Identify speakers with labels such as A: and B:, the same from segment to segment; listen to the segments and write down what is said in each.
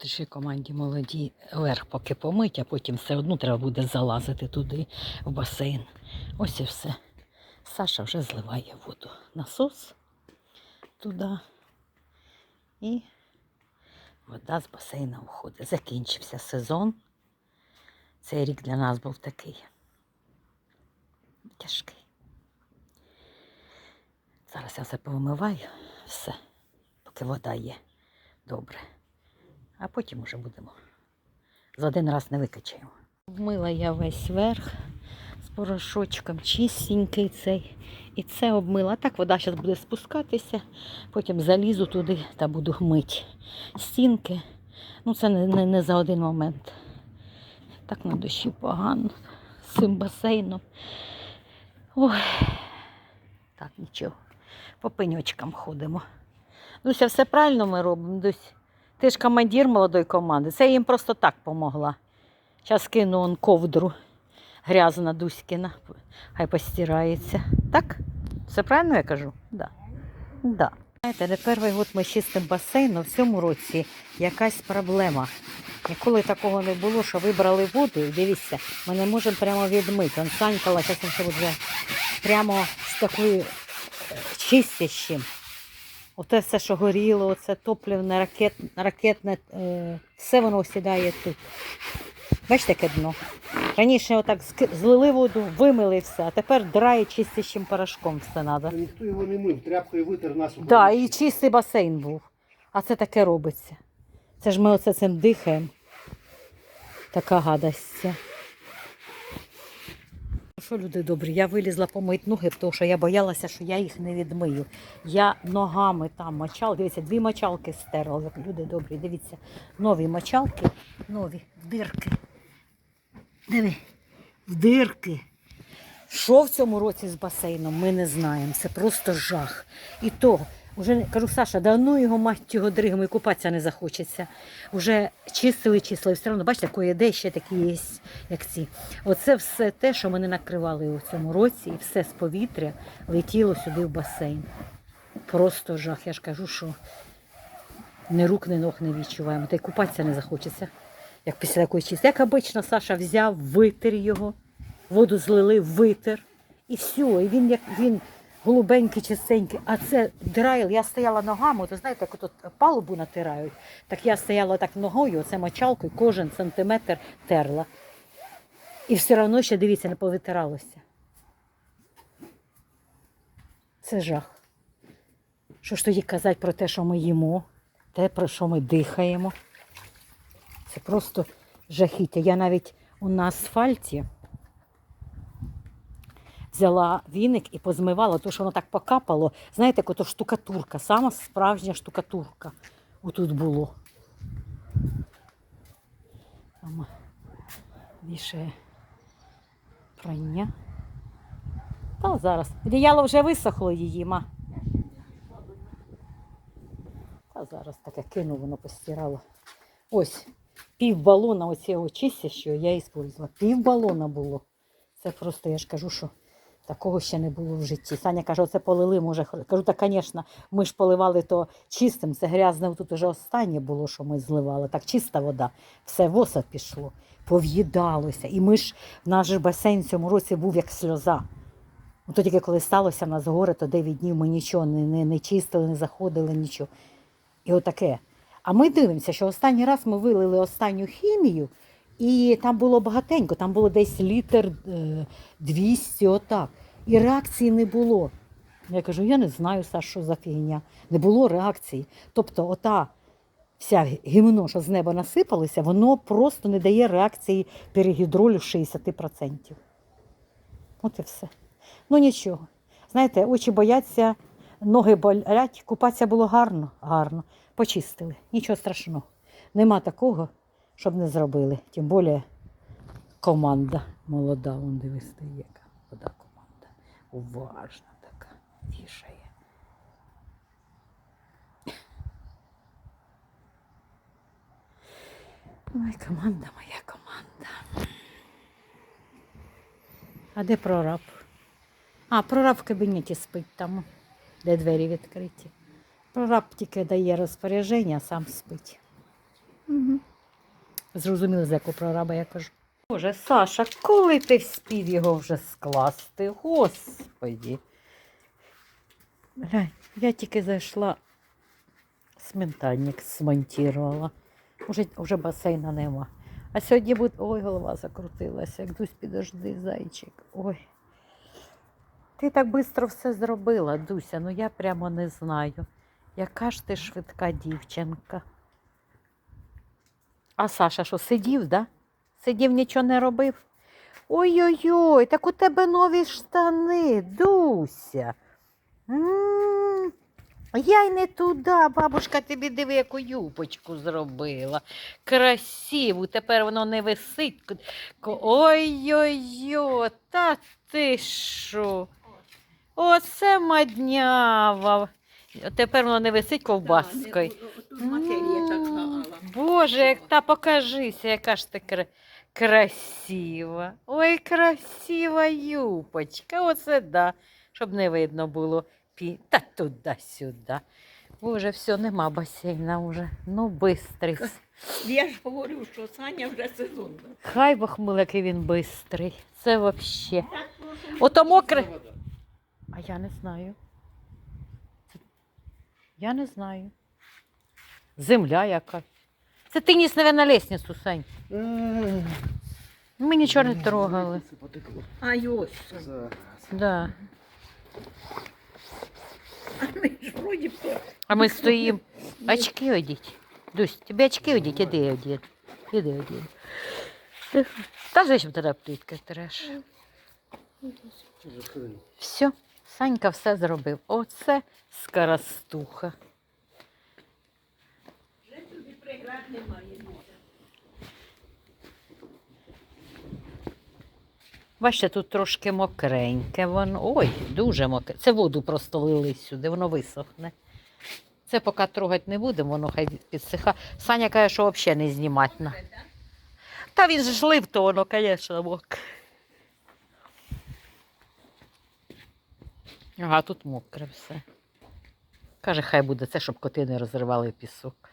A: внутрішній команді молоді верх поки помить, а потім все одно треба буде залазити туди, в басейн. Ось і все. Саша вже зливає воду. Насос туди. І вода з басейна входить. Закінчився сезон. Цей рік для нас був такий тяжкий. Зараз я все повимиваю, все, поки вода є. Добре. А потім уже будемо. За один раз не викачаємо. Вмила я весь верх з порошочком, чистенький цей. І це обмила. Так вода зараз буде спускатися, потім залізу туди та буду мити стінки. Ну, це не, не, не за один момент. Так на душі погано з цим басейном. Ой, так, нічого. По пеньочкам ходимо. Дуся, все правильно ми робимо, Дусь. Ти ж командир молодої команди. Це їм просто так помогла. Зараз кину он ковдру грязна Дуськина. Хай постирається. Так? Все правильно я кажу? Да. Да. Знаєте, не перший год ми чистимо басейн, але в цьому році якась проблема. Ніколи такого не було, що вибрали воду, і дивіться, ми не можемо прямо відмити. Он Санькала, зараз він буде прямо з такою е, чистящим. Оте все, що горіло, оце топливне, ракет, ракетне, е, все воно сідає тут. Бачите, яке дно. Раніше отак злили воду, вимили все, а тепер драє чистящим порошком все треба.
B: Ніхто його не мив, тряпкою витер нас у
A: Да, і чистий басейн був. А це таке робиться. Це ж ми оце цим дихаємо. Така гадость. Що, люди добрі, я вилізла помити ноги, тому що я боялася, що я їх не відмию. Я ногами там мочала. Дивіться, дві мочалки стерла. Люди добрі, дивіться, нові мочалки, нові дирки. Диви, в дирки. Що в цьому році з басейном, ми не знаємо. Це просто жах. І то, вже кажу, Саша, да ну його мать його дригом і купатися не захочеться. Уже чистили, чистили, все одно, бачите, кое-де ще такі є, як ці. Оце все те, що ми не накривали у цьому році, і все з повітря летіло сюди в басейн. Просто жах. Я ж кажу, що ні рук, ні ног не відчуваємо. Та й купатися не захочеться. Як після такої чисти. Як обично, Саша взяв, витер його, воду злили, витер. І все. І він як він голубенький, чистенький. А це драйл, я стояла ногами, то знаєте, як тут палубу натирають. Так я стояла так ногою, оце мочалкою, кожен сантиметр терла. І все одно ще, дивіться, не повитиралося. Це жах. Що ж тоді казати про те, що ми їмо, те, про що ми дихаємо. Це просто жахіття. Я навіть у на асфальті взяла віник і позмивала, тому що воно так покапало. Знаєте, як штукатурка, сама справжня штукатурка. Отут було. Мама вішає прання. Та зараз. Одіяло вже висохло її, ма. Та зараз таке кинув, воно постирало. Ось, пів балона оцього чистящого я іспользувала. Пів балона було. Це просто, я ж кажу, що такого ще не було в житті. Саня каже, оце полили, може. Кажу, так, звісно, ми ж поливали то чистим, це грязне тут уже останнє було, що ми зливали. Так чиста вода, все воса пішло, пов'їдалося. І ми ж, наш басейн в цьому році був як сльоза. Ну, то тільки коли сталося в нас горе, то 9 днів ми нічого не, не, не чистили, не заходили, нічого. І отаке. А ми дивимося, що останній раз ми вилили останню хімію, і там було багатенько, там було десь літр е, 200, отак. І реакції не було. Я кажу, я не знаю, Саш, що за фігня. Не було реакції. Тобто, ота вся гімно, що з неба насипалося, воно просто не дає реакції перегідролю 60%. От і все. Ну нічого. Знаєте, очі бояться, ноги болять, купатися було гарно, гарно. Почистили. Нічого страшного. Нема такого, щоб не зробили. Тим більше команда молода, вон диви стоїть, яка вода команда. Уважна така, вішає. Ой, команда моя команда. А де прораб? А, прораб в кабінеті спить там, де двері відкриті. Прораб тільки дає розпорядження, а сам спить. Угу. Зрозуміли, за яку прораба я кажу. Боже, Саша, коли ти вспів його вже скласти? Господі. Глянь, я тільки зайшла, сментальник смонтувала. Уже, уже басейна нема. А сьогодні буде. Ой, голова закрутилася. Як Дусь, підожди, зайчик. Ой. Ти так швидко все зробила, Дуся, ну я прямо не знаю. Яка ж ти швидка дівчинка. А Саша що, сидів, да? Сидів, нічого не робив. Ой-ой-ой, так у тебе нові штани, Дуся. М, Я й не туди, бабушка тобі диви, яку юпочку зробила. Красиву, тепер воно не висить. Ой-ой-ой, та ти що? Оце маднява. Тепер воно не висить ковбаскою.
C: Тут матерія так
A: М,
C: гала.
A: Боже, як та покажися, яка ж ти кра- красива. Ой, красива юпочка. Оце да. Щоб не видно було. Пі... Та туди-сюди. Боже, все, нема басейна вже. Ну, бистрий.
C: Я ж говорю, що Саня вже сезон.
A: Хай милий, він бистрий. Це взагалі. Ото мокре. А я не знаю. Це- Я не знаю. Земля яка. Це ти ніс, на лестницю, Сань. Ми нічого не трогали.
B: Це потекло.
C: А й ось.
B: Зараз.
A: Да.
C: А ми ж вроді б то.
A: А ми стоїмо. Очки одіть. Дусь, тобі очки одіть, іди одіть. Іди одіть. Та зачем тоді плітки треш? Все, Санька все зробив. Оце скоростуха.
C: Вже преград немає.
A: Бачите, тут трошки мокреньке воно. Ой, дуже мокре. Це воду просто лили сюди, воно висохне. Це поки трогати не будемо, воно хай підсиха. Саня каже, що взагалі не знімати. Та він ж лив, то воно, звісно, мокре. Ага, тут мокре все. Каже, хай буде це, щоб коти не розривали пісок.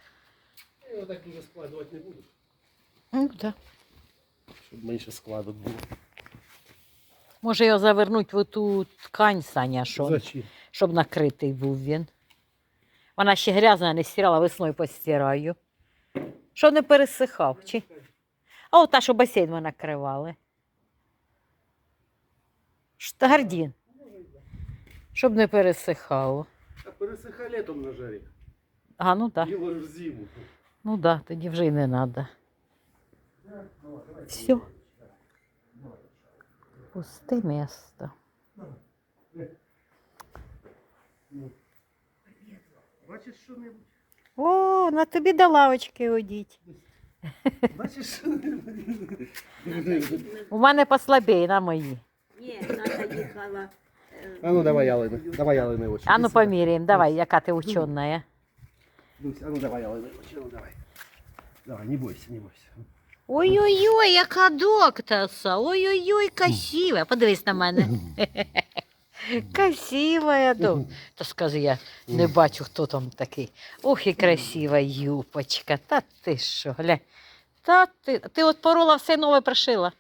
B: Я його так дуже складувати не буду,
A: Ну, да.
B: щоб менше складок було.
A: Може його завернуть в ту ткань, Саня, що,
B: Зачем?
A: щоб накритий був він. Вона ще грязна, не стирала, весною постираю. Щоб не пересихав. Чи? А от та, що басейн ми накривали. Штардін. Щоб не пересихало.
B: А пересиха літом на жарі.
A: А, ну так.
B: Діло ж в зиму.
A: Ну так, да, тоді вже й не треба. Все. Пусте місто.
B: Бачиш що-небудь?
A: О, на тобі до лавочки одіть.
B: Бачиш що-небудь?
A: У мене послабее на мої.
C: Ні, Надя їхала. е,
B: А ну давай ялини. Давай ялини очі.
A: А ну поміряємо, давай, яка ти учена.
B: Дусь, а ну давай ну давай. Давай, не бойся, не бойся.
A: Ой-ой-ой, яка доктаса. Ой-ой-ой, красива. Подивись на мене. Красива я док. То скажи, я не бачу, хто там такий. Ох, і красива юпочка. Та ти що, глянь. Та ти, ти от порола все нове пришила.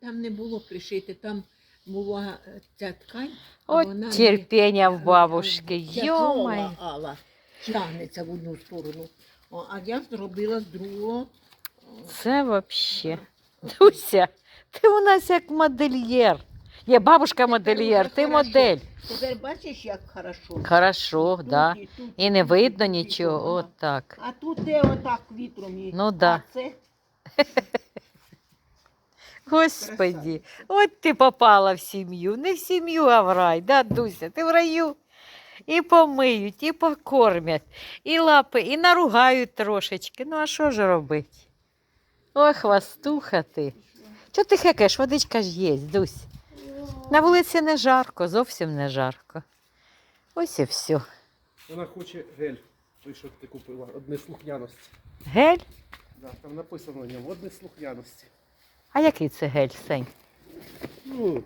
C: Там не було пришити, там була е, ця ткань. вона
A: От терпіння в бабушки. Йомай.
C: Тягнеться в одну сторону. О, а я зробила з другого.
A: Це вообще. Дуся, ти у нас як модельєр. Є бабушка модельєр, ти модель.
C: Тепер бачиш, як хорошо.
A: Хорошо,
C: Тут
A: да.
C: і тут,
A: І не видно нічого, от так.
C: А тут де отак вітром і.
A: Ну да.
C: А це
A: Господи, от ти попала в сім'ю. Не в сім'ю, а в рай, да, Дуся, ти в раю. І помиють, і покормять, і лапи, і наругають трошечки. Ну, а що ж робити? Ой, хвастуха ти. Чого ти хекаєш? Водичка ж є, Дусь. На вулиці не жарко, зовсім не жарко. Ось і все.
B: Вона хоче гель. Той, що ти купила, одне слухняності.
A: Гель?
B: Да, там написано на ньому одне слухняності.
A: А який це гель, Сень?
B: Ну,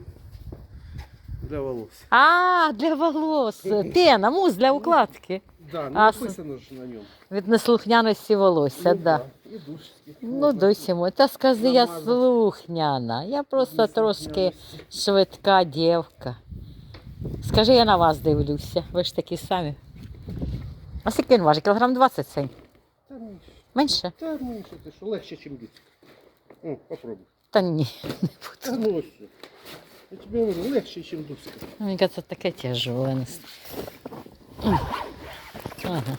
B: для волос.
A: А, для волос. Пена, мус для укладки.
B: Да, ну
A: А,
B: написано ж на ньому.
A: Від неслухняності волосся,
B: Ну,
A: да.
B: І душські.
A: Ну, досі мой. Та скажи, я слухняна. Я просто трошки швидка дівка. Скажи, я на вас дивлюся. Ви ж такі самі. А скільки він важить? Кілограм 20 цей?
B: Та менше.
A: Менше?
B: Та менше, ти що, легше, ніж дітка. О, попробуй.
A: Та ні.
B: Та ну ось. Я тобі говорю, легше, ніж дуска.
A: Мені кажется, таке тяжеле. Ага.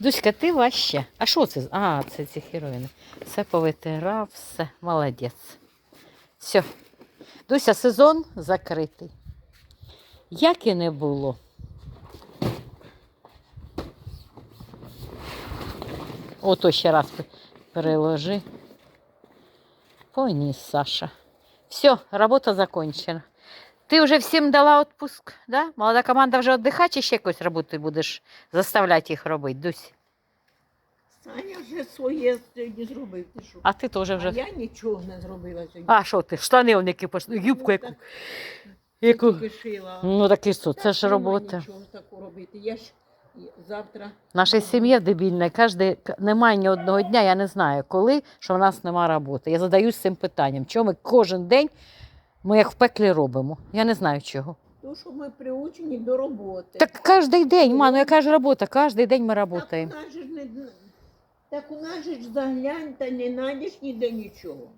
A: Дуська, ти важче. А що це? А, це ці херовини. Все повитирав, все, молодець. Все. Дуся, сезон закритий. Як і не було. Ото ще раз переложи. Поніс, Саша. Все, робота закончена. Ти вже всім дала відпуск, да? Молода команда вже віддихає, чи ще якусь роботу будеш заставляти їх робити, Дусь?
C: Саня вже своє сьогодні зробив. Ти що?
A: А ти теж
C: А
A: вже.
C: я нічого не зробила сьогодні.
A: А що ти? Штани вони пошли, юбку
C: Ну,
A: яку.
C: так,
A: яку?
C: шила.
A: Ну так і що, це ж робота.
C: Нічого такого робити. Я ж завтра.
A: Наша сім'я дебільна, кожен, немає ні одного дня, я не знаю коли, що в нас немає роботи. Я задаюсь цим питанням, чому ми кожен день ми як в пеклі робимо. Я не знаю чого.
C: То, що ми приучені до роботи.
A: Так кожен день, ма, ну яка ж робота? Кожен день ми працюємо.
C: Так у нас же ж не так у нас же ж заглянь та не знайдеш ніде нічого.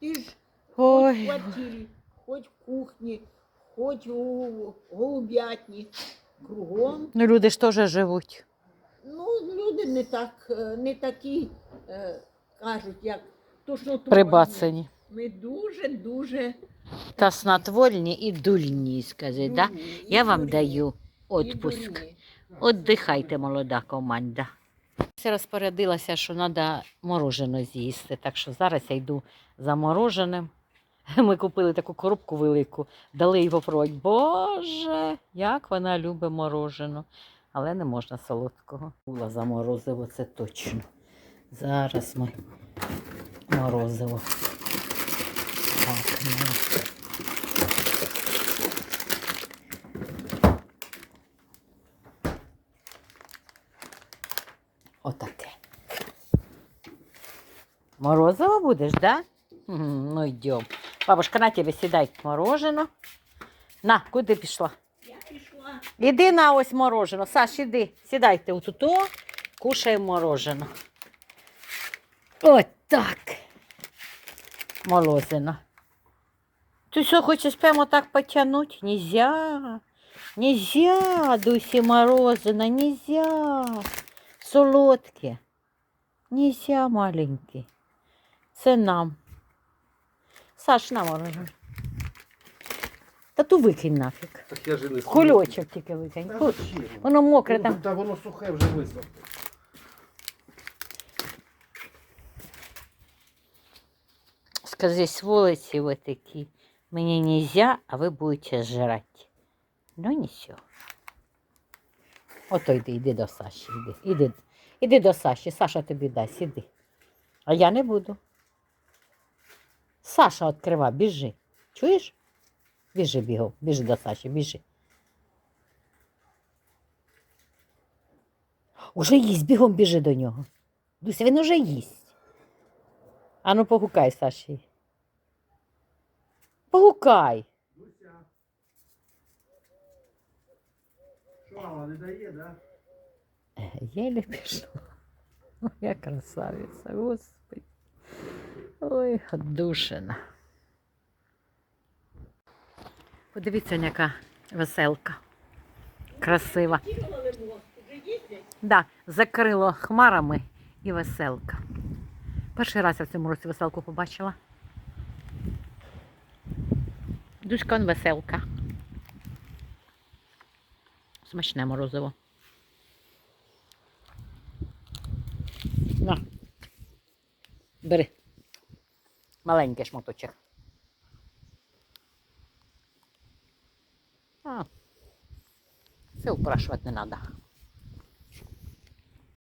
C: Ти ж хоч в квартирі, хоч в кухні, хоч у голуб'ятні. Кругом.
A: Ну люди ж теж живуть.
C: Ну, люди не так, е, не такі е, кажуть, як то, що
A: Прибацані.
C: Ми дуже-дуже
A: Та снотворні і дульні, скажи, да?
C: і
A: Я вам
C: дурні,
A: даю відпуск.
C: дурні.
A: Отдихайте, молода команда. Я розпорядилася, що треба морожене з'їсти, так що зараз я йду за мороженим. Ми купили таку коробку велику, дали їй попробувати. Боже, як вона любить морожене. Але не можна солодкого. Була за морозиво, це точно. Зараз ми морозиво. Так, ну. Отаке. Морозиво будеш, да? Мгм, Ну йдем. Бабушка, на тебе сідай морожено. На, куди пішла?
C: Я пішла.
A: Іди на ось морожено. Саш, іди, сідайте отуто, кушаємо морожено. От так. Морозино. Ти що, хочеш прямо так потягнути? Нельзя. Нельзя, Дусі морозино, нельзя. Солодке. Нельзя, маленький. Це нам. Саш, на мороженое. Та ту викинь нафіг.
B: Так я ж і не
A: Кульочок тільки викинь.
B: Та зачем?
A: Воно мокре
B: Ну,
A: там.
B: Та воно сухе вже висохло.
A: Скажи, сволочі ви такі. Мені нельзя, а ви будете жрати. Ну нічого. Ото йди, йди до Саші, йди. Іди, іди до Саші, Саша тобі дасть, іди. А я не буду. Саша відкрива, біжи. Чуєш? Біжи бігом, біжи до Саші, біжи. Уже їсть, бігом біжи до нього. Дуся, він уже їсть. Ану, погукай, Саші. Погукай.
B: Дуся. Що, мама не дає, да?
A: Єле пішла. Я красавиця, господи. Ой, отдушина. Подивіться, яка веселка. Красива. Да, закрило хмарами і веселка. Перший раз я в цьому році веселку побачила. Душка он веселка. Смачне морозиво. На. Бери. Маленький шматочок. А. Все упрашувати не треба.